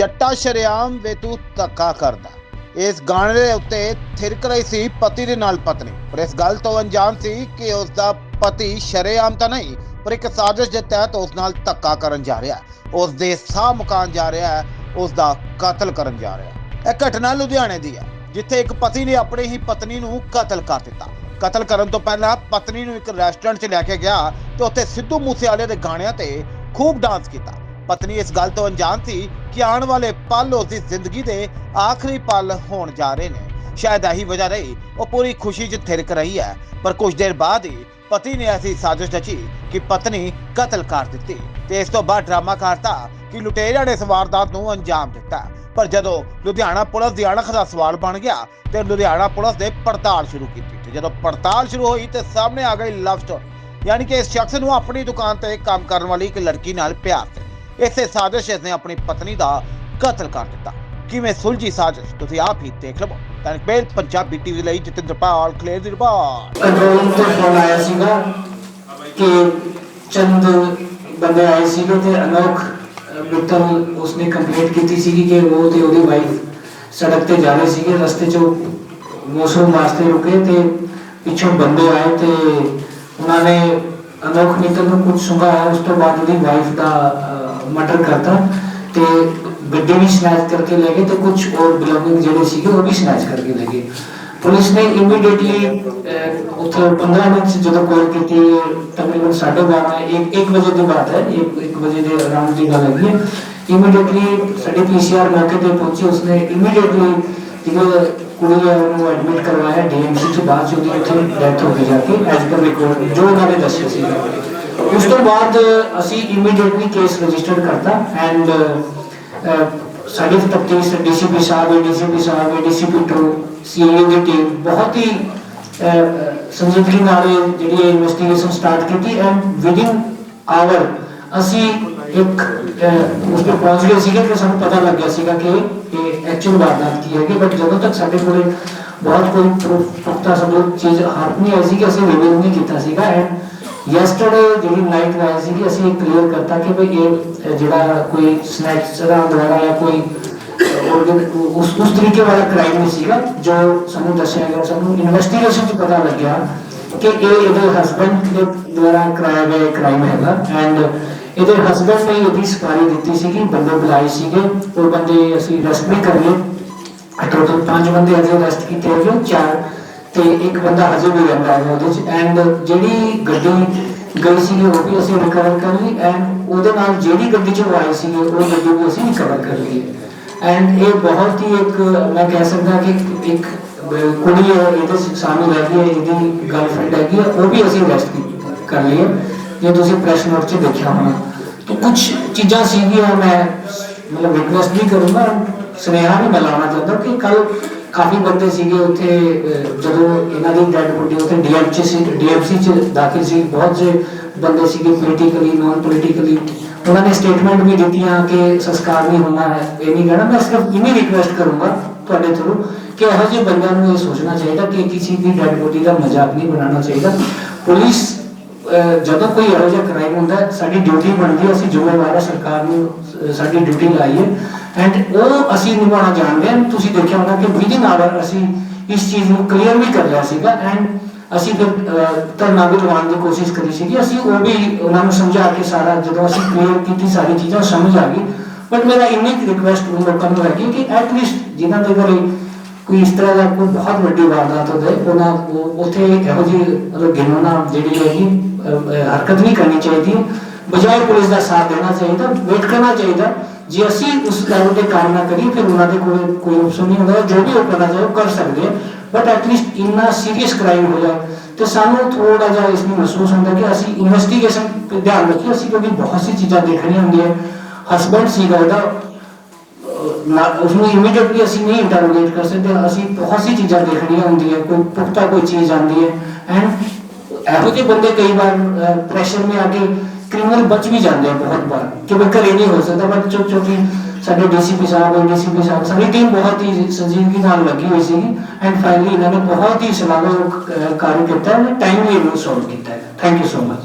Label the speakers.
Speaker 1: ਜੱਟਾ ਸ਼ਰਿਆਮ ਵੇ ਤੂੰ ਧੱਕਾ ਕਰਦਾ। ਇਸ ਗਾਣੇ ਦੇ ਉੱਤੇ ਥਿਰਕ ਰਹੀ ਸੀ ਪਤੀ ਦੇ ਨਾਲ ਪਤਨੀ। ਪਰ ਇਸ ਗੱਲ ਤੋਂ ਅਣਜਾਣ ਸੀ ਕਿ ਉਸ ਦਾ ਪਤੀ ਸ਼ਰਿਆਮ ਤਾਂ ਨਹੀਂ, ਪਰ ਇੱਕ ਸਾਜ਼ਿਸ਼ ਦੇ ਤਹਿਤ ਉਸ ਨਾਲ ਧੱਕਾ ਕਰਨ ਜਾ ਰਿਹਾ ਹੈ। ਉਸ ਦੇ ਸਾਹ ਮੁਕਾਨ ਜਾ ਰਿਹਾ ਹੈ, ਉਸ ਦਾ ਕਤਲ ਕਰਨ ਜਾ ਰਿਹਾ ਇਹ ਘਟਨਾ ਲੁਧਿਆਣੇ ਦੀ ਹੈ, ਜਿੱਥੇ ਇੱਕ ਪਤੀ ਨੇ ਆਪਣੀ ਹੀ ਪਤਨੀ ਨੂੰ ਕਤਲ ਕਰ ਦਿੱਤਾ। ਕਤਲ ਕਰਨ ਤੋਂ ਪਹਿਲਾਂ ਪਤਨੀ ਨੂੰ ਇੱਕ ਰੈਸਟੋਰੈਂਟ 'ਚ ਲੈ ਕੇ ਗਿਆ ਤੇ ਉੱਥੇ ਸਿੱਧੂ ਮੂਸੇਵਾਲੇ ਦੇ ਗਾਣਿਆਂ ਤੇ ਖੂਬ ਡਾਂਸ ਕੀਤਾ। ਪਤਨੀ ਇਸ ਗੱਲ ਤੋਂ ਅਣਜਾਣ ਸੀ ਕਿ ਆਉਣ ਵਾਲੇ ਪਲ ਉਸ ਦੀ ਜ਼ਿੰਦਗੀ ਦੇ ਆਖਰੀ ਪਲ ਹੋਣ ਜਾ ਰਹੇ ਨੇ। ਸ਼ਾਇਦ ਇਹੀ ਵਜ੍ਹਾ ਰਹੀ, ਉਹ ਪੂਰੀ ਖੁਸ਼ੀ 'ਚ ਥਿਰਕ ਰਹੀ ਹੈ। ਪਰ ਕੁਝ ਦੇਰ ਬਾਅਦ ਹੀ ਪਤੀ ਨੇ ਐਸੀ ਸਾਜ਼ਿਸ਼ ਰਚੀ ਕਿ ਪਤਨੀ ਕਤਲ ਕਰ ਦਿੱਤੀ ਤੇ ਇਸ ਤੋਂ ਬਾਅਦ ਡਰਾਮਾ ਕਰਤਾ ਕਿ ਲੁਟੇਰਿਆਂ ਨੇ ਇਸ ਵਾਰਦਾਤ ਨੂੰ ਅੰਜਾਮ ਦਿੱਤਾ। ਪਰ ਜਦੋਂ ਲੁਧਿਆਣਾ ਪੁਲਿਸ ਦੀ ਅਣਖ ਦਾ ਸਵਾਲ ਬਣ ਗਿਆ ਤੇ ਲੁਧਿਆਣਾ ਪੁਲਿਸ ਨੇ ਪੜਤਾਲ ਸ਼ੁਰੂ ਕੀਤੀ ਤੇ ਜਦੋਂ ਪੜਤਾਲ ਸ਼ੁਰੂ ਹੋਈ ਤੇ ਸਾਹਮਣੇ ਆ ਗਈ ਲਵ ਸਟੋਰੀ, ਯਾਨੀ ਕਿ ਇਸ ਸ਼ਖਸ ਨੂੰ ਆਪਣੀ ਦੁਕਾਨ ਤੇ ਕੰਮ ਕਰਨ ਵਾਲੀ ਇੱਕ ਲੜਕੀ ਨਾਲ ਪਿਆਰ ਸੀ। ਇਸੇ ਸਾਜ਼ਿਸ਼ ਨੇ ਆਪਣੀ ਪਤਨੀ ਦਾ ਕਤਲ ਕਰ ਦਿੱਤਾ। ਕਿਵੇਂ ਸੁਲਝੀ ਸਾਜ਼ਿਸ਼? ਤੁਸੀਂ ਆਪ ਹੀ ਦੇਖ ਲਵੋ। ਤਨਕ ਪੰਜਾਬੀ ਟੀਵੀ ਲਈ ਜਤਿੰਦਰ ਪਾਲ ਕਲੇਰ ਦੀ ਰਿਪੋਰਟ।
Speaker 2: ਕੰਟਰੋਲ ਤੋਂ ਫੋਨ ਆਇਆ ਸੀਗਾ ਕਿ ਚੰਦ ਬੰਦੇ ਆਏ ਸੀਗੇ ਤੇ ਅਨੋਖ ਮਿੱਤਲ ਉਸਨੇ ਕੰਪਲੀਟ ਕੀਤੀ ਸੀਗੀ ਕਿ ਉਹ ਤੇ ਉਹਦੀ ਵਾਈਫ ਸੜਕ ਤੇ ਜਾ ਰਹੇ ਸੀਗੇ, ਰਸਤੇ 'ਚ ਮੌਸਮ ਵਾਸਤੇ ਰੁਕੇ ਤੇ ਪਿੱਛੋਂ ਬੰਦੇ ਆਏ ਤੇ ਉਹਨਾਂ ਨੇ ਅਨੋਖ ਮਿੱਤਲ ਨੂੰ ਕੁਝ ਸੁਣਾਇਆ ਉਸ ਤੋਂ ਬਾਅਦ ਉਹਦੀ ਵਾਈਫ ਦਾ ਮਰਡਰ ਕਰਤਾ ਤੇ ਗੱਡੀ ਵੀ ਸਨੈਚ ਕਰਕੇ ਲੈ ਗਏ ਤੇ ਕੁਝ ਹੋਰ ਬਿਲੋਂਗਿੰਗ ਜਿਹੜੇ ਸੀਗੇ ਉਹ ਵੀ ਸਨੈਚ ਕਰਕੇ ਲੈ ਗਏ ਪੁਲਿਸ ਨੇ ਇਮੀਡੀਏਟਲੀ ਉੱਥੇ 15 ਮਿੰਟ 'ਚ ਜਦੋਂ ਕਾਲ ਕੀਤੀ ਤਕਰੀਬਨ 12:30 ਇੱਕ 1 ਵਜੇ ਦੀ ਬਾਤ ਹੈ 1 1 ਵਜੇ ਦੇ ਅਰਾਊਂਡ ਦੀ ਗੱਲ ਹੈਗੀ ਹੈ ਇਮੀਡੀਏਟਲੀ ਸਾਡੀ ਪੀਸੀਆਰ ਮੌਕੇ ਤੇ ਪਹੁੰਚੀ ਉਸਨੇ ਇਮੀਡੀਏਟਲੀ ਜਿਹੜਾ ਕੁੜੀ ਹੈ ਉਹਨੂੰ ਐਡਮਿਟ ਕਰਵਾਇਆ ਡੀਐਮਸੀ ਚ ਬਾਅਦ ਚ ਉਹਦੀ ਉੱਥੇ ਡੈਥ ਹੋ ਗਈ ਜਾ ਕੇ ਐਜ਼ ਪਰ ਰਿਕਾਰਡ ਜੋ ਉਹਨਾਂ ਨੇ ਦੱਸਿਆ ਸੀ ਉਸ ਤੋਂ ਬਾਅਦ ਅਸੀਂ ਇਮੀਡੀਏਟਲੀ ਕੇਸ ਰਜਿਸਟਰ ਕਰਤਾ ਐਂਡ ਸਾਡੀ ਤਫਤੀਸ਼ DCP sahib DCP sahib DCP to CA the team ਬਹੁਤ ਹੀ ਅਹ, ਸੰਜੀਦਗੀ ਨਾਲ ਇਹ ਜਿਹੜੀ ਇਨਵੈਸਟੀਗੇਸ਼ਨ ਸਟਾਰਟ ਕੀਤੀ ਐਂਡ ਵਿਦਿਨ ਆਵਰ ਅਸੀਂ ਇੱਕ ਅਹ, ਉਸ ਤੇ ਪਹੁੰਚ ਗਏ ਸੀਗੇ ਕਿ ਸਾਨੂੰ ਪਤਾ ਲੱਗ ਗਿਆ ਸੀਗਾ ਕਿ ਇਹ ਐਕਚੁਅਲ ਵਾਰਦਾਤ ਕੀ ਹੈਗੀ ਬਟ ਜਦੋਂ ਤੱਕ ਸਾਡੇ ਕੋਲੇ ਬਹੁਤ ਕੋਈ ਪ੍ਰੂਫ ਪੁਖਤਾ ਸਬੂਤ ਚੀਜ਼ ਹੱਥ ਨਹੀਂ ਆਈ ਸੀ ਕਿ ਅਸੀਂ ਰਿਵੀਲ ਨਹੀਂ ਕੀਤਾ ਸੀਗਾ ਐਂਡ ਯੈਸਟਰਡੇ ਜਿਹੜੀ ਨਾਈਟ ਵਾਈ ਸੀਗੀ, ਅਸੀਂ ਕਲੀਅਰ ਕਰਤਾ ਕਿ ਭਈ ਇਹ ਜਿਹੜਾ ਕੋਈ ਸਨੈਚਰ ਦੁਆਰਾ ਜਾਂ ਕੋਈ ਉਸ ਉਸ ਤਰੀਕੇ ਵਾਲਾ ਕ੍ਰਾਈਮ ਨਹੀਂ ਸੀਗਾ, ਜੋ ਸਾਨੂੰ ਦੱਸਿਆ ਗਿਆ, ਸਾਨੂੰ ਇਨਵੈਸਟੀਗੇਸ਼ਨ 'ਚ ਪਤਾ ਲੱਗਿਆ ਕਿ ਇਹ ਇਹਦੇ ਹਸਬੰਡ ਦੇ ਦੁਆਰਾ ਕਰਾਇਆ ਗਿਆ ਕ੍ਰਾਈਮ ਹੈਗਾ। ਐਂਡ ਇਹਦੇ ਹਸਬੰਡ ਨੇ ਇਹਦੀ ਸਫਾਰੀ ਦਿੱਤੀ ਸੀਗੀ, ਬੰਦੇ ਬੁਲਾਏ ਸੀਗੇ, ਉਹ ਬੰਦੇ ਅਸੀਂ ਅਰੈਸਟ ਵੀ ਕਰ ਲਏ। ਟੋਟਲ ਪੰਜ ਬੰਦੇ ਅਜੇ ਅਰੈਸਟ ਕੀਤੇ ਹੈਗੇ, ਚਾਰ ਤੇ ਇੱਕ ਬੰਦਾ ਹਜੇ ਵੀ ਰਹਿੰਦਾ ਹੈ ਉਹਦੇ ਚ। ਐਂਡ ਜਿਹੜੀ ਗੱਡੀ ਗਈ ਸੀਗੀ ਉਹ ਵੀ ਅਸੀਂ ਰਿਕਵਰ ਕਰ ਲਈ ਐਂਡ ਉਹਦੇ ਨਾਲ ਜਿਹੜੀ ਗੱਡੀ ਚ ਉਹ ਆਏ ਉਹ ਗੱਡੀ ਵੀ ਅਸੀਂ ਰਿਕਵਰ ਕਰ ਲਈ। ਐਂਡ ਇਹ ਬਹੁਤ ਹੀ ਇੱਕ, ਮੈਂ ਕਹਿ ਸਕਦਾ ਕਿ ਇੱਕ ਕੁੜੀ ਹੈ, ਇਹਦੇ ਚ ਸ਼ਾਮਿਲ ਹੈਗੀ ਇਹਦੀ ਗਰਲਫ੍ਰੈਂਡ ਹੈਗੀ ਉਹ ਵੀ ਅਸੀਂ ਅਰੈਸਟ ਕਰ ਲਈ ਜੇ ਤੁਸੀਂ ਪ੍ਰੈਸ ਨੋਟ 'ਚ ਦੇਖਿਆ ਹੋਣਾ, ਤਾਂ ਕੁਝ ਚੀਜ਼ਾਂ ਸੀਗੀਆਂ, ਮੈਂ ਮਤਲਬ ਰਿਕਵੈਸਟ ਵੀ ਕਰੂੰਗਾ, ਸੁਨੇਹਾ ਵੀ ਮੈਂ ਲਾਉਣਾ ਚਾਹੁੰਦਾ ਕਿ ਕੱਲ ਕਾਫੀ ਬੰਦੇ ਸੀਗੇ ਉੱਥੇ ਜਦੋਂ ਇਹਨਾਂ ਦੀ ਡੈਡ ਬੋਡੀ ਉੱਥੇ ਡੀਐਮਸੀ ਸੀ ਡੀਐਮਸੀ ਚ ਦਾਖਲ ਸੀ, ਬਹੁਤ ਸੇ ਬੰਦੇ ਸੀਗੇ ਪੋਲੀਟੀਕਲੀ ਨਾਨ ਪੋਲੀਟੀਕਲੀ ਉਹਨਾਂ ਨੇ ਸਟੇਟਮੈਂਟ ਵੀ ਦਿੱਤੀਆਂ ਕਿ ਸੰਸਕਾਰ ਨਹੀਂ ਹੋਣਾ ਹੈ, ਇਹ ਨਹੀਂ ਕਹਿਣਾ ਮੈਂ ਸਿਰਫ ਇਨੀ ਰਿਕਵੈਸਟ ਕਰੂੰਗਾ ਤੁਹਾਡੇ ਥਰੂ ਕਿ ਇਹੋ ਜਿਹੇ ਬੰਦਿਆਂ ਨੂੰ ਇਹ ਸੋਚਣਾ ਚਾਹੀਦਾ ਕਿ ਕਿਸੇ ਦੀ ਡੈਡ ਬੋਡੀ ਦਾ ਮਜ਼ਾਕ ਨਹੀਂ ਬਣਾਉਣਾ ਚਾਹੀਦਾ। ਪੁਲਿਸ ਜਦੋਂ ਕੋਈ ਇਹੋ ਜਿਹਾ ਕ੍ਰਾਈਮ ਹੁੰਦਾ, ਸਾਡੀ ਡਿਊਟੀ ਬਣਦੀ ਹੈ, ਅਸੀਂ ਜ਼ਿੰਮੇਵਾਰ ਸਰਕਾਰ ਨੂੰ ਸਾਡੀ ਡਿਊਟੀ ਲਾਈ ਹੈ ਐਂਡ ਉਹ ਅਸੀਂ ਨਿਭਾਉਣਾ ਜਾਣਦੇ ਹਾਂ। ਤੁਸੀਂ ਦੇਖਿਆ ਹੋਣਾ ਕਿ ਵਿਦਿਨ ਆਵਰ ਅਸੀਂ ਇਸ ਚੀਜ਼ ਨੂੰ ਕਲੀਅਰ ਵੀ ਕਰ ਲਿਆ ਸੀਗਾ ਐਂਡ ਅਸੀਂ ਫਿਰ ਧਰਨਾ ਵੀ ਲਗਾਉਣ ਦੀ ਕੋਸ਼ਿਸ਼ ਕਰੀ ਸੀਗੀ। ਅਸੀਂ ਉਹ ਵੀ ਉਹਨਾਂ ਨੂੰ ਸਮਝਾ ਕੇ ਸਾਰਾ ਜਦੋਂ ਅਸੀਂ ਕਲੀਅਰ ਕੀਤੀ ਸਾਰੀ ਚੀਜ਼ਾਂ ਸਮਝ ਆ ਗਈ। ਬਟ ਮੇਰਾ ਇੰਨੀ ਰਿਕੁਐਸਟ ਉਹ ਲੋਕਾਂ ਨੂੰ ਹੈਗੀ ਕਿ ਐਟ ਲੀਸਟ ਜਿਨ੍ਹਾਂ ਦੇ ਘਰੇ ਕੋਈ ਇਸ ਤਰ੍ਹਾਂ ਦਾ ਕੋਈ ਬਹੁਤ ਵੱਡੀ ਵਾਰਦਾਤ ਹੋ ਜਾਏ ਉਹਨਾਂ ਉੱਥੇ ਇਹੋ ਜਿਹੀ ਮਤਲਬ ਗਿਣਨਾ ਜਿਹੜੀ ਹੈਗੀ ਹਰਕਤ ਨਹੀਂ ਕਰਨੀ ਚਾਹੀਦੀ। ਬਜਾਏ ਪੁਲਿਸ ਦਾ ਸਾਥ ਦੇਣਾ ਚਾਹੀਦਾ ਵੇਟ ਕਰਨਾ ਚਾਹੀਦਾ। ਜੇ ਅਸੀਂ ਉਸ ਲੈਵਲ ਤੇ ਕੰਮ ਨਾ ਕਰੀਏ, ਫਿਰ ਉਹਨਾਂ ਦੇ ਕੋਲ ਕੋਈ ਆਪਸ਼ਨ ਨਹੀਂ ਹੁੰਦਾ। ਜੋ ਵੀ ਉਹ ਕਰਨਾ ਚਾਹੇ ਉਹ ਕਰ ਸਕਦੇ ਆ। ਬਟ ਐਟਲੀਸਟ ਇੰਨਾ ਸੀਰੀਅਸ ਕ੍ਰਾਈਮ ਹੋਇਆ ਤੇ ਸਾਨੂੰ ਥੋੜਾ ਜਿਹਾ ਇਸ ਨੂੰ ਮਹਿਸੂਸ ਹੁੰਦਾ ਕਿ ਅਸੀਂ ਇਨਵੈਸਟੀਗੇਸ਼ਨ ਤੇ ਧਿਆਨ ਰੱਖੀਏ। ਅਸੀਂ ਕਿਉਂਕਿ ਬਹੁਤ ਸੀ ਚੀਜ਼ਾਂ ਦੇਖਣੀਆਂ ਹੁੰਦੀਆਂ। ਹਸਬੰਡ ਸੀਗਾ ਉਹਦਾ ਨਾ, ਉਸਨੂੰ ਇਮੀਡੀਏਟਲੀ ਅਸੀਂ ਨਹੀਂ ਇੰਟਰੋਗੇਟ ਕਰ ਸਕਦੇ। ਅਸੀਂ ਬਹੁਤ ਸੀ ਚੀਜ਼ਾਂ ਦੇਖਣੀਆਂ ਹੁੰਦੀਆਂ। ਕੋਈ ਪੁਖਤਾ ਕੋਈ ਚੀਜ਼ ਆਉਂਦੀ ਹੈ। ਐਂਡ ਇਹੋ ਜਿਹੇ ਬੰਦੇ ਕਈ ਵਾਰ ਪ੍ਰੈਸ਼ਰ ਨੇ ਆ ਕੇ ਕ੍ਰਿਮੀਨਲ ਬਚ ਵੀ ਜਾਂਦੇ ਆ ਬਹੁਤ ਵਾਰ। ਕਿ ਵੀ ਘਰੇ ਨਹੀਂ ਹੋ ਸਕਦਾ ਬਟ ਚੁੱਪ ਚੁੱਪ ਹੀ ਸਾਡੇ ਡੀਸੀਪੀ ਸਾਹਿਬ ਡੀਸੀਪੀ ਸਾਹਿਬ, ਸਾਡੀ ਟੀਮ ਬਹੁਤ ਹੀ ਸੰਜੀਦਗੀ ਨਾਲ ਲੱਗੀ ਹੋਈ ਸੀਗੀ ਐਂਡ ਫਾਈਨਲੀ ਇਹਨਾਂ ਨੇ ਬਹੁਤ ਹੀ ਸਲਾਹਕਾਰ ਕਾਰਜ ਕੀਤਾ ਹੈ ਟਾਈਮਲੀ ਇਹਨੂੰ ਸੋਲਵ ਕੀਤਾ ਹੈ ਥੈਂਕ ਯੂ ਸੋ ਮਚ